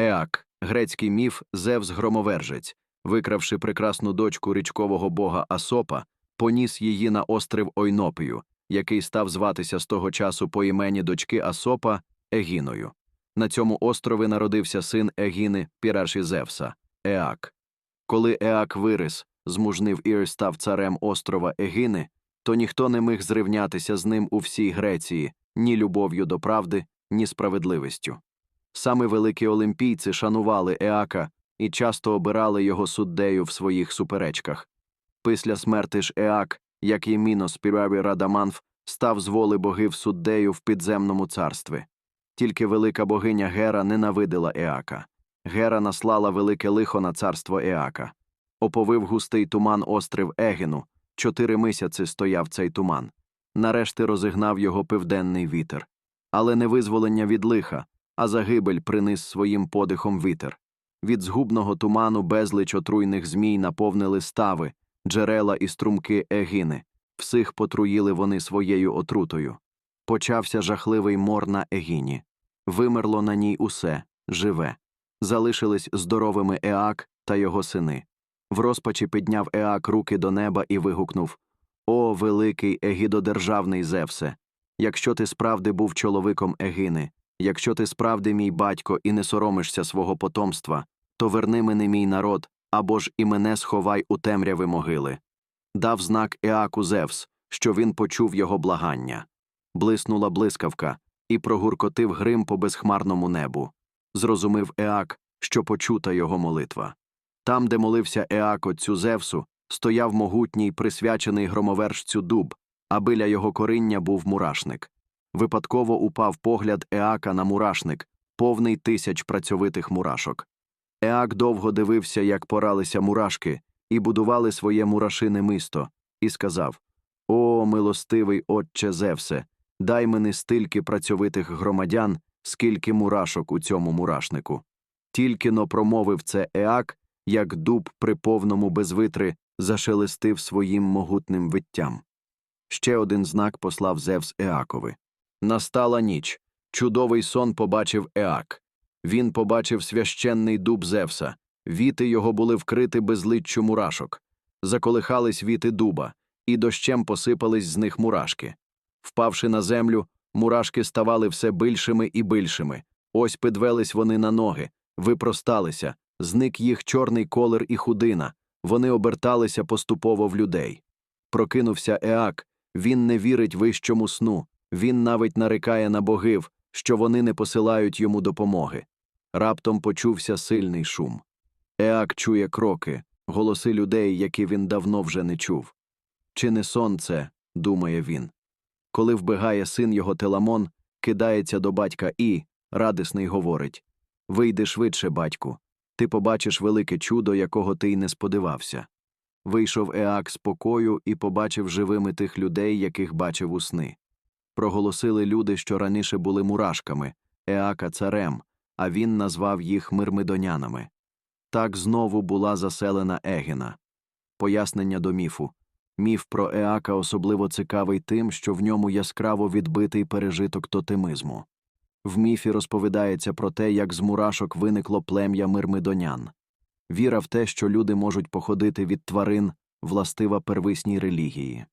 Еак, грецький міф Зевс громовержець, викравши прекрасну дочку річкового бога Асопа, поніс її на острів Ойнопію, який став зватися з того часу по імені дочки Асопа Егіною. На цьому острові народився син Егіни, піраші Зевса, Еак. Коли Еак вирис, змужнив і став царем острова Егіни, то ніхто не міг зрівнятися з ним у всій Греції ні любов'ю до правди, ні справедливістю. Саме великі олімпійці шанували Еака і часто обирали його суддею в своїх суперечках. Після смерти ж Еак, як і Мінос Піраві Радаманф, став з воли богів суддею в підземному царстві. Тільки велика богиня Гера ненавидила Еака. Гера наслала велике лихо на царство Еака. Оповив густий туман острів Егіну. Чотири місяці стояв цей туман. Нарешті розігнав його південний вітер. Але не визволення від лиха, а загибель приніс своїм подихом вітер. Від згубного туману безліч отруйних змій наповнили стави, джерела і струмки Егіни. Всіх потруїли вони своєю отрутою. Почався жахливий мор на Егіні. Вимерло на ній усе живе. Залишились здоровими Еак та його сини. В розпачі підняв Еак руки до неба і вигукнув О, великий егідодержавний Зевсе! Якщо ти справді був чоловіком Егини, якщо ти справді мій батько і не соромишся свого потомства, то верни мене мій народ, або ж і мене сховай у темряви могили. Дав знак Еаку Зевс, що він почув його благання. Блиснула блискавка, і прогуркотив грим по безхмарному небу. Зрозумів Еак, що почута його молитва. Там, де молився Еак отцю Зевсу, стояв могутній, присвячений громовержцю дуб, а біля його коріння був мурашник. Випадково упав погляд Еака на мурашник, повний тисяч працьовитих мурашок. Еак довго дивився, як поралися мурашки, і будували своє мурашине мисто, і сказав О, милостивий отче Зевсе, дай мені стільки працьовитих громадян, скільки мурашок у цьому мурашнику. Тільки но промовив це Еак, як дуб при повному безвитри зашелестив своїм могутним виттям. Ще один знак послав Зевс Еакови. Настала ніч. Чудовий сон побачив Еак. Він побачив священний дуб Зевса. Віти його були вкриті безличчю мурашок. Заколихались віти дуба, і дощем посипались з них мурашки. Впавши на землю, мурашки ставали все більшими і більшими. Ось підвелись вони на ноги, випросталися, зник їх чорний колір і худина, вони оберталися поступово в людей. Прокинувся Еак, він не вірить вищому сну, він навіть нарикає на богів, що вони не посилають йому допомоги. Раптом почувся сильний шум. Еак чує кроки, голоси людей, які він давно вже не чув. Чи не сон це, думає він. Коли вбігає син його Теламон, кидається до батька і, радісний, говорить Вийди швидше, батьку, ти побачиш велике чудо, якого ти й не сподівався. Вийшов Еак з покою і побачив живими тих людей, яких бачив у сни. Проголосили люди, що раніше були мурашками, Еака царем, а він назвав їх мирмидонянами. Так знову була заселена Егіна. Пояснення до міфу. Міф про Еака особливо цікавий тим, що в ньому яскраво відбитий пережиток тотемизму. В міфі розповідається про те, як з мурашок виникло плем'я мирмидонян. Віра в те, що люди можуть походити від тварин, властива первисній релігії.